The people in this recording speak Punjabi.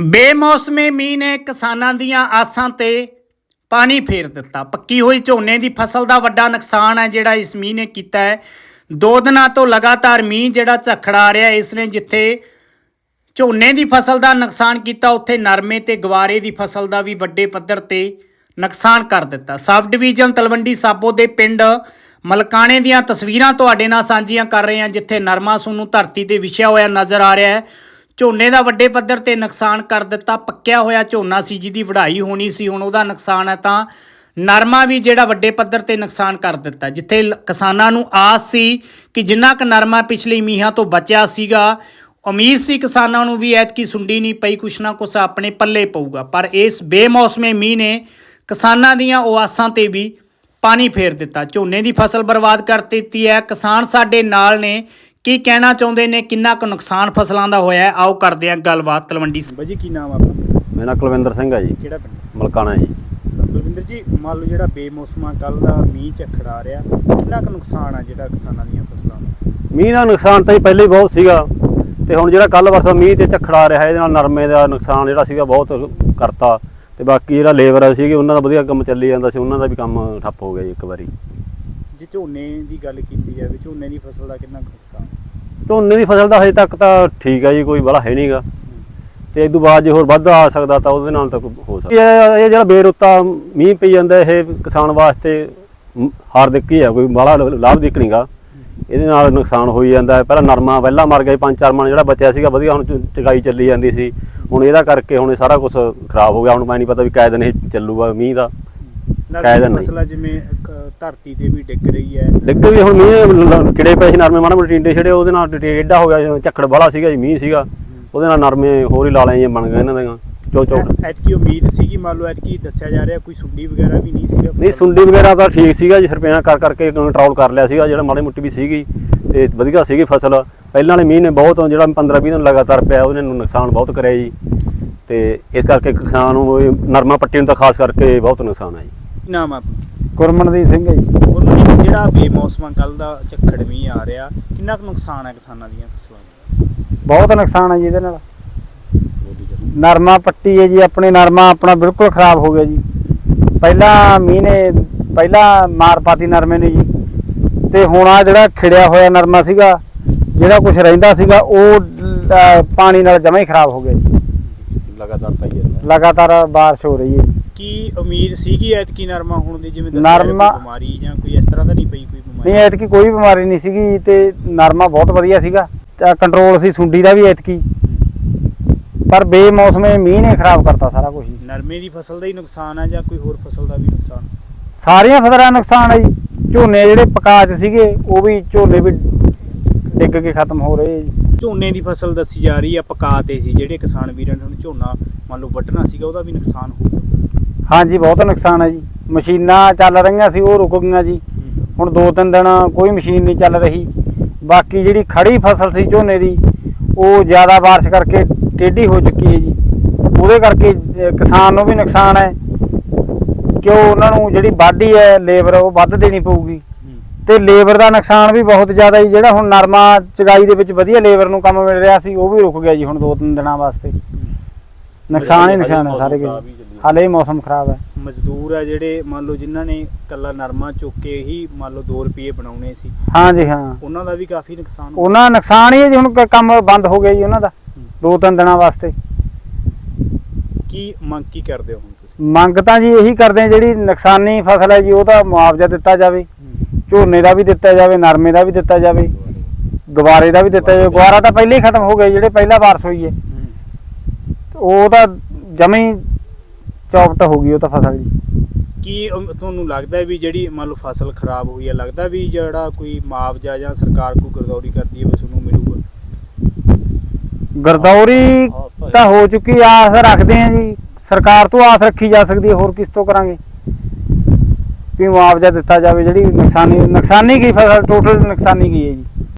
ਬੇਮੌਸਮੇ ਮੀਂਹ ਨੇ ਕਿਸਾਨਾਂ ਦੀਆਂ ਆਸਾਂ ਤੇ ਪਾਣੀ ਫੇਰ ਦਿੱਤਾ। ਪੱਕੀ ਹੋਈ ਝੋਨੇ ਦੀ ਫਸਲ ਦਾ ਵੱਡਾ ਨੁਕਸਾਨ ਹੈ ਜਿਹੜਾ ਇਸ ਮੀਂਹ ਨੇ ਕੀਤਾ ਹੈ। ਦੋ ਦਿਨਾਂ ਤੋਂ ਲਗਾਤਾਰ ਮੀਂਹ ਜਿਹੜਾ ਝੱਖੜਾ ਰਿਹਾ, ਇਸ ਨੇ ਜਿੱਥੇ ਝੋਨੇ ਦੀ ਫਸਲ ਦਾ ਨੁਕਸਾਨ ਕੀਤਾ, ਉੱਥੇ ਨਰਮੇ ਤੇ ਗਵਾਰੇ ਦੀ ਫਸਲ ਦਾ ਵੀ ਵੱਡੇ ਪੱਧਰ ਤੇ ਨੁਕਸਾਨ ਕਰ ਦਿੱਤਾ। ਸਬ ਡਿਵੀਜ਼ਨ ਤਲਵੰਡੀ ਸਾਬੋ ਦੇ ਪਿੰਡ ਮਲਕਾਣੇ ਦੀਆਂ ਤਸਵੀਰਾਂ ਤੁਹਾਡੇ ਨਾਲ ਸਾਂਝੀਆਂ ਕਰ ਰਹੇ ਹਾਂ, ਜਿੱਥੇ ਨਰਮਾ ਸੋਨੂੰ ਧਰਤੀ ਤੇ ਵਿਛਿਆ ਹੋਇਆ ਨਜ਼ਰ ਆ ਰਿਹਾ ਹੈ। ਝੋਨੇ ਦਾ ਵੱਡੇ ਪੱਧਰ ਤੇ ਨੁਕਸਾਨ ਕਰ ਦਿੱਤਾ, ਪੱਕਿਆ ਹੋਇਆ ਝੋਨਾ ਸੀ ਜਿਹਦੀ ਵਢਾਈ ਹੋਣੀ ਸੀ, ਹੁਣ ਉਹਦਾ ਨੁਕਸਾਨ ਹੈ ਤਾਂ ਨਰਮਾ ਵੀ ਜਿਹੜਾ ਵੱਡੇ ਪੱਧਰ ਤੇ ਨੁਕਸਾਨ ਕਰ ਦਿੱਤਾ। ਜਿੱਥੇ ਕਿਸਾਨਾਂ ਨੂੰ ਆਸ ਸੀ ਕਿ ਜਿੰਨਾ ਕੁ ਨਰਮਾ ਪਿਛਲੇ ਮੀਂਹਾਂ ਤੋਂ ਬਚਿਆ ਸੀਗਾ, ਉਮੀਦ ਸੀ ਕਿਸਾਨਾਂ ਨੂੰ ਵੀ ਐਤਕੀ ਸੁੰਡੀ ਨਹੀਂ ਪਈ, ਕੁਛ ਨਾ ਕੁਛ ਆਪਣੇ ਪੱਲੇ ਪਊਗਾ। ਪਰ ਇਸ ਬੇਮੌਸਮੇ ਮੀਂਹ ਨੇ ਕਿਸਾਨਾਂ ਦੀਆਂ ਉਹ ਆਸਾਂ ਤੇ ਵੀ ਪਾਣੀ ਫੇਰ ਦਿੱਤਾ। ਝੋਨੇ ਦੀ ਫਸਲ ਬਰਬਾਦ ਕਰ ਦਿੱਤੀ ਹੈ। ਕਿਸਾਨ ਸਾਡੇ ਨਾਲ ਨੇ। ਕੀ ਕਹਿਣਾ ਚਾਹੁੰਦੇ ਨੇ? ਕਿੰਨਾ ਕੁ ਨੁਕਸਾਨ ਫਸਲਾਂ ਦਾ ਹੋਇਆ ਹੈ? ਆਓ ਕਰਦੇ ਹਾਂ ਗੱਲਬਾਤ ਤਲਵੰਡੀ ਬਾਜੀ ਕੀ ਨਾਮ ਆਪਣਾ? ਮੇਰਾ ਨਾਂ ਕੁਲਵਿੰਦਰ ਸਿੰਘ ਹੈ ਜੀ। ਕਿਹੜਾ ਪਿੰਡ? ਮਲਕਾਣਾ ਜੀ। ਬਲਵਿੰਦਰ ਜੀ ਮੰਨ ਲਓ ਜਿਹੜਾ ਬੇਮੌਸਮਾ ਕੱਲ ਦਾ ਮੀਂਹ ਝੱਖੜਾ ਰਿਹਾ ਕਿੰਨਾ ਕੁ ਨੁਕਸਾਨ ਆ ਜਿਹੜਾ ਕਿਸਾਨਾਂ ਦੀਆਂ ਫਸਲਾਂ ਦਾ? ਮੀਂਹ ਦਾ ਨੁਕਸਾਨ ਤਾਂ ਜੀ ਪਹਿਲੇ ਹੀ ਬਹੁਤ ਸੀਗਾ। ਤੇ ਹੁਣ ਜਿਹੜਾ ਕੱਲ ਵਰਸਾ ਮੀਂਹ ਤੇ ਝੱਖੜਾ ਰਿਹਾ ਇਹਦੇ ਨਾਲ ਨਰਮੇ ਦਾ ਨੁਕਸਾਨ ਜਿਹੜਾ ਸੀਗਾ ਬਹੁਤ ਕਰਤਾ। ਤੇ ਬਾਕੀ ਜਿਹੜਾ ਲੇਬਰ ਸੀਗੇ ਉਹਨਾਂ ਦਾ ਵਧੀਆ ਕੰਮ ਚੱਲੀ ਜਾਂਦਾ ਸੀ ਉਹਨਾਂ ਦਾ ਵੀ ਕੰਮ ਠੱਪ ਹੋ ਗਿਆ ਜੀ ਇੱਕ ਵਾਰੀ। ਝੋਨੇ ਦੀ ਗੱਲ ਕੀਤੀ ਜਾਵੇ ਝੋਨੇ ਦੀ ਫਸਲ ਦਾ ਕਿੰਨਾ ਨੁਕਸਾਨ? ਝੋਨੇ ਦੀ ਫਸਲ ਦਾ ਹਜੇ ਤੱਕ ਤਾਂ ਠੀਕ ਹੈ ਜੀ ਕੋਈ ਬੜਾ ਹੈ ਨਹੀਂਗਾ। ਤੇ ਇਸ ਤੋਂ ਬਾਅਦ ਜੇ ਹੋਰ ਵੱਧ ਆ ਸਕਦਾ ਤਾਂ ਉਹਦੇ ਨਾਲ ਤਾਂ ਹੋ ਸਕਦਾ। ਇਹ ਇਹ ਜਿਹੜਾ ਬੇਰੁੱਤਾ ਮੀਂਹ ਪਈ ਜਾਂਦਾ ਇਹ ਕਿਸਾਨ ਵਾਸਤੇ ਹਾਰਦਿਕ ਹੀ ਆ ਕੋਈ ਬੜਾ ਲਾਭ ਦਿਖ ਨਹੀਂਗਾ। ਇਹਦੇ ਨਾਲ ਨੁਕਸਾਨ ਹੋਈ ਜਾਂਦਾ। ਹੈ ਪਹਿਲਾਂ ਨਰਮਾ ਪਹਿਲਾਂ ਮਰ ਗਿਆ ਪੰਜ ਚਾਰ ਮਣ ਜਿਹੜਾ ਬਚਿਆ ਸੀਗਾ ਵਧੀਆ ਹੁਣ ਚਗਾਈ ਚੱਲੀ ਜਾਂਦੀ ਸੀ। ਹੁਣ ਇਹਦਾ ਕਰਕੇ ਹੁਣ ਇਹ ਸਾਰਾ ਕੁਝ ਖਰਾਬ ਹੋ ਗਿਆ। ਹੁਣ ਮੈਂ ਨਹੀਂ ਪਤਾ ਵੀ ਕਾਇਦ ਨਹੀਂ ਚੱਲੂਗਾ ਮੀਂਹ ਦਾ। ਕਾਇਦਾ ਨਹੀਂ। ਫਸਲਾਂ ਜਿਵੇਂ ਧਰਤੀ ਤੇ ਵੀ ਡਿੱਗ ਰਹੀ ਹੈ। ਡਿੱਗ ਵੀ ਹੁਣ ਮੀਂਹ ਕਿੜੇ ਪਏ ਸੀ ਨਰਮੇ ਮਾੜਾ ਮੋਟੇ ਟਿੰਡੇ ਛੜੇ ਉਹਦੇ ਨਾਲ ਟੇਡਾ ਹੋ ਗਿਆ ਝੱਖੜ ਵਾਲਾ ਸੀਗਾ ਜੀ ਮੀਂਹ ਸੀਗਾ ਉਹਦੇ ਨਾਲ ਨਰਮੇ ਹੋਰ ਹੀ ਲਾਲਾਂ ਜਿਹੀਆਂ ਬਣ ਗਏ ਇਹਨਾਂ ਦੀਆਂ ਚੋ ਚੋ। ਐਤਕੀ ਉਮੀਦ ਸੀਗੀ ਮੰਨ ਲਓ ਐਤਕੀ ਦੱਸਿਆ ਜਾ ਰਿਹਾ ਕੋਈ ਸੁੰਡੀ ਵਗੈਰਾ ਵੀ ਨਹੀਂ ਸੀਗਾ। ਨਹੀਂ ਸੁੰਡੀ ਵਗੈਰਾ ਤਾਂ ਠੀਕ ਸੀਗਾ ਜੀ ਸਰਪਿਆਂ ਕਰ ਕਰਕੇ ਕੰਟਰੋਲ ਕਰ ਲਿਆ ਸੀਗਾ ਜਿਹੜਾ ਮਾੜੀ ਮੁੱਟੀ ਵੀ ਸੀਗੀ ਤੇ ਵਧੀਆ ਸੀਗੀ ਫਸਲ। ਪਹਿਲਾਂ ਵਾਲੇ ਮੀਂਹ ਨੇ ਬਹੁਤ ਜਿਹੜਾ 15 20 ਦਿਨ ਲਗਾਤਾਰ ਪਿਆ ਉਹਨੇ ਨੂੰ ਨੁਕਸਾਨ ਬਹੁਤ ਕਰਿਆ ਜੀ। ਤੇ ਇਸ ਕਰਕੇ ਕਿਸਾਨ ਨੂੰ ਨਰਮਾ ਪੱਟੀ ਨੂੰ ਤਾਂ ਖਾਸ ਕਰਕੇ ਬਹੁਤ ਨੁਕਸਾਨ ਹੈ ਜੀ। ਨਾਮ ਆ ਆਪਣਾ? ਗੁਰਮਨਦੀਪ ਸਿੰਘ ਹੈ ਜੀ। ਜਿਹੜਾ ਬੇਮੌਸਮਾ ਕੱਲ ਦਾ ਝੱਖੜ ਮੀਂਹ ਆ ਰਿਹਾ ਕਿੰਨਾ ਕੁ ਨੁਕਸਾਨ ਹੈ ਕਿਸਾਨਾਂ ਦੀਆਂ ਫਸਲਾਂ ਦਾ? ਬਹੁਤ ਨੁਕਸਾਨ ਹੈ ਜੀ ਇਹਦੇ ਨਾਲ। ਨਰਮਾ ਪੱਟੀ ਹੈ ਜੀ ਆਪਣੇ ਨਰਮਾ ਆਪਣਾ ਬਿਲਕੁਲ ਖਰਾਬ ਹੋ ਗਿਆ ਜੀ। ਪਹਿਲਾਂ ਮੀਂਹ ਨੇ ਪਹਿਲਾਂ ਮਾਰ ਪਾਤੀ ਨਰਮੇ ਨੇ ਜੀ। ਤੇ ਹੁਣ ਆ ਜਿਹੜਾ ਖਿੜਿਆ ਹੋਇਆ ਨਰਮਾ ਸੀਗਾ ਜਿਹੜਾ ਕੁਝ ਰਹਿੰਦਾ ਸੀਗਾ ਉਹ ਪਾਣੀ ਨਾਲ ਜਮਾ ਹੀ ਖਰਾਬ ਹੋ ਗਿਆ ਜੀ। ਲਗਾਤਾਰ ਪਈ ਜਾਂਦਾ ਲਗਾਤਾਰ ਬਾਰਿਸ਼ ਹੋ ਰਹੀ ਹੈ ਜੀ। ਕੀ ਉਮੀਦ ਸੀਗੀ ਐਤਕੀ ਨਰਮਾ ਹੋਣ ਦੀ? ਜਿਵੇਂ ਦੱਸਿਆ ਨਰਮਾ- ਬਿਮਾਰੀ ਜਾਂ ਕੋਈ ਇਸ ਤਰ੍ਹਾਂ ਦਾ ਨਹੀਂ ਪਈ ਕੋਈ ਬਿਮਾਰੀ? ਨਹੀਂ ਐਤਕੀ ਕੋਈ ਬਿਮਾਰੀ ਨਹੀਂ ਸੀਗੀ ਤੇ ਨਰਮਾ ਬਹੁਤ ਵਧੀਆ ਸੀਗਾ। ਤੇ ਕੰਟਰੋਲ ਸੀ ਸੁੰਡੀ ਦਾ ਵੀ ਐਤਕੀ। ਪਰ ਬੇਮੌਸਮੇ ਮੀਂਹ ਨੇ ਖਰਾਬ ਕਰਤਾ ਸਾਰਾ ਕੁਝ ਨਰਮੇ ਦੀ ਫਸਲ ਦਾ ਹੀ ਨੁਕਸਾਨ ਹੈ ਜਾਂ ਕੋਈ ਹੋਰ ਫਸਲ ਦਾ ਵੀ ਨੁਕਸਾਨ? ਸਾਰੀਆਂ ਫਸਲਾਂ ਦਾ ਨੁਕਸਾਨ ਹੈ ਜੀ। ਝੋਨੇ ਜਿਹੜੇ ਪਕਾ ਚ ਸੀਗੇ ਉਹ ਵੀ ਝੋਨੇ ਵੀ ਡਿੱਗ ਕੇ ਖਤਮ ਹੋ ਰਹੇ ਜੀ। ਝੋਨੇ ਦੀ ਫਸਲ ਦੱਸੀ ਜਾ ਰਹੀ ਆ ਪਕਾ ਤੇ ਸੀ। ਜਿਹੜੇ ਕਿਸਾਨ ਵੀਰਾਂ ਨੇ ਹੁਣ ਝੋਨਾ ਮੰਨ ਲਓ ਵੱਢਣਾ ਸੀਗਾ ਉਹਦਾ ਵੀ ਨੁਕਸਾਨ ਹੋਊਗਾ ਹਾਂਜੀ ਬਹੁਤ ਨੁਕਸਾਨ ਹੈ ਜੀ। ਮਸ਼ੀਨਾਂ ਚੱਲ ਰਹੀਆਂ ਸੀ ਉਹ ਰੁਕ ਗਈਆਂ ਜੀ। ਹੁਣ ਦੋ ਤਿੰਨ ਦਿਨ ਕੋਈ ਮਸ਼ੀਨ ਨਹੀਂ ਚੱਲ ਰਹੀ। ਬਾਕੀ ਜਿਹੜੀ ਖੜੀ ਫਸਲ ਸੀ ਝੋਨੇ ਦੀ ਉਹ ਜ਼ਿਆਦਾ ਬਾਰਿਸ਼ ਕਰਕੇ ਟੇਢੀ ਹੋ ਚੁੱਕੀ ਹੈ ਜੀ। ਉਹਦੇ ਕਰਕੇ ਕਿਸਾਨ ਨੂੰ ਵੀ ਨੁਕਸਾਨ ਹੈ। ਕਿਉਂ ਉਹਨਾਂ ਨੂੰ ਜਿਹੜੀ ਵਾਢੀ ਹੈ ਲੇਬਰ ਉਹ ਵੱਧ ਦੇਣੀ ਪਊਗੀ। ਤੇ ਲੇਬਰ ਦਾ ਨੁਕਸਾਨ ਵੀ ਬਹੁਤ ਜ਼ਿਆਦਾ ਜੀ। ਜਿਹੜਾ ਹੁਣ ਨਰਮਾ ਚਗਾਈ ਦੇ ਵਿੱਚ ਵਧੀਆ ਲੇਬਰ ਨੂੰ ਕੰਮ ਮਿਲ ਰਿਹਾ ਸੀ ਉਹ ਵੀ ਰੁਕ ਗਿਆ ਜੀ ਹੁਣ ਦੋ ਤਿੰਨ ਦਿਨਾਂ ਵਾਸਤੇ। ਨੁਕਸਾਨ ਹੀ ਨੁਕਸਾਨ ਹੈ ਸਾਰੇ ਕੁਝ ਹਾਲੇ ਹੀ ਮੌਸਮ ਖਰਾਬ ਹੈ। ਮਜ਼ਦੂਰ ਆ ਜਿਹੜੇ ਮੰਨ ਲਓ ਜਿਨ੍ਹਾਂ ਨੇ ਕੱਲਾ ਨਰਮਾ ਚੁੱਕ ਕੇ ਹੀ ਮੰਨ ਲਓ 2 ਰੁਪਏ ਬਣਾਉਣੇ ਸੀ। ਹਾਂਜੀ ਹਾਂ। ਉਹਨਾਂ ਦਾ ਵੀ ਕਾਫੀ ਨੁਕਸਾਨ ਹੋ ਉਹਨਾਂ ਨੁਕਸਾਨ ਹੀ ਹੈ ਜੀ ਹੁਣ ਕ- ਕੰਮ ਬੰਦ ਹੋ ਗਿਆ ਜੀ ਉਹਨਾਂ ਦਾ। ਦੋ ਤਿੰਨ ਦਿਨਾਂ ਵਾਸਤੇ। ਕੀ ਮੰਗ ਕੀ ਕਰਦੇ ਹੋ ਹੁਣ ਮੰਗ ਤਾਂ ਜੀ ਇਹੀ ਕਰਦੇ ਆ ਜਿਹੜੀ ਨੁਕਸਾਨੀ ਫਸਲ ਹੈ ਜੀ ਉਹ ਤਾਂ ਮੁਆਵਜ਼ਾ ਦਿੱਤਾ ਜਾਵੇ। ਝੋਨੇ ਦਾ ਵੀ ਦਿੱਤਾ ਜਾਵੇ ਨਰਮੇ ਦਾ ਵੀ ਦਿੱਤਾ ਜਾਵੇ। ਗਵਾਰੇ ਦਾ ਵੀ ਦਿੱਤਾ ਜਾਵੇ। ਗਵਾਰਾ ਤਾਂ ਪਹਿਲੇ ਹੀ ਖਤਮ ਹੋ ਗਿਆ ਜੀ, ਜਿਹੜੇ ਪਹਿਲਾਂ ਬਾਰਿਸ਼ ਹੋਈ ਹੈ। ਉਹ ਤਾਂ ਜਮੀ ਚੌਪਟ ਹੋ ਗਈ ਉਹ ਤਾਂ ਫਸਲ ਜੀ। ਕੀ ਅਮ, ਤੁਹਾਨੂੰ ਲੱਗਦਾ ਹੈ ਵੀ ਜਿਹੜੀ ਮੰਨ ਲਓ ਫਸਲ ਖਰਾਬ ਹੋਈ ਹੈ ਲੱਗਦਾ ਵੀ ਜਿਹੜਾ ਕੋਈ ਮੁਆਵਜ਼ਾ ਜਾਂ ਸਰਕਾਰ ਕੋਈ ਗਰਦੌਰੀ ਕਰਦੀ ਹੈ ਵੀ ਤੁਹਾਨੂੰ ਮਿਲੂਗਾ? ਗਰਦੌਰੀ ਤਾਂ ਹੋ ਚੁੱਕੀ ਆਸ ਰੱਖਦੇ ਆ ਜੀ। ਸਰਕਾਰ ਤੋਂ ਆਸ ਰੱਖੀ ਜਾ ਸਕਦੀ ਹੈ ਹੋਰ ਕਿਸ ਤੋਂ ਕਰਾਂਗੇ? ਵੀ ਮੁਆਵਜ਼ਾ ਦਿੱਤਾ ਜਾਵੇ ਜਿਹੜੀ ਨੁਕਸਾਨੀ ਨੁਕਸਾਨੀ ਗਈ ਫਸਲ ਟੋਟਲ ਨੁਕਸਾਨੀ ਗਈ ਹੈ ਜੀ।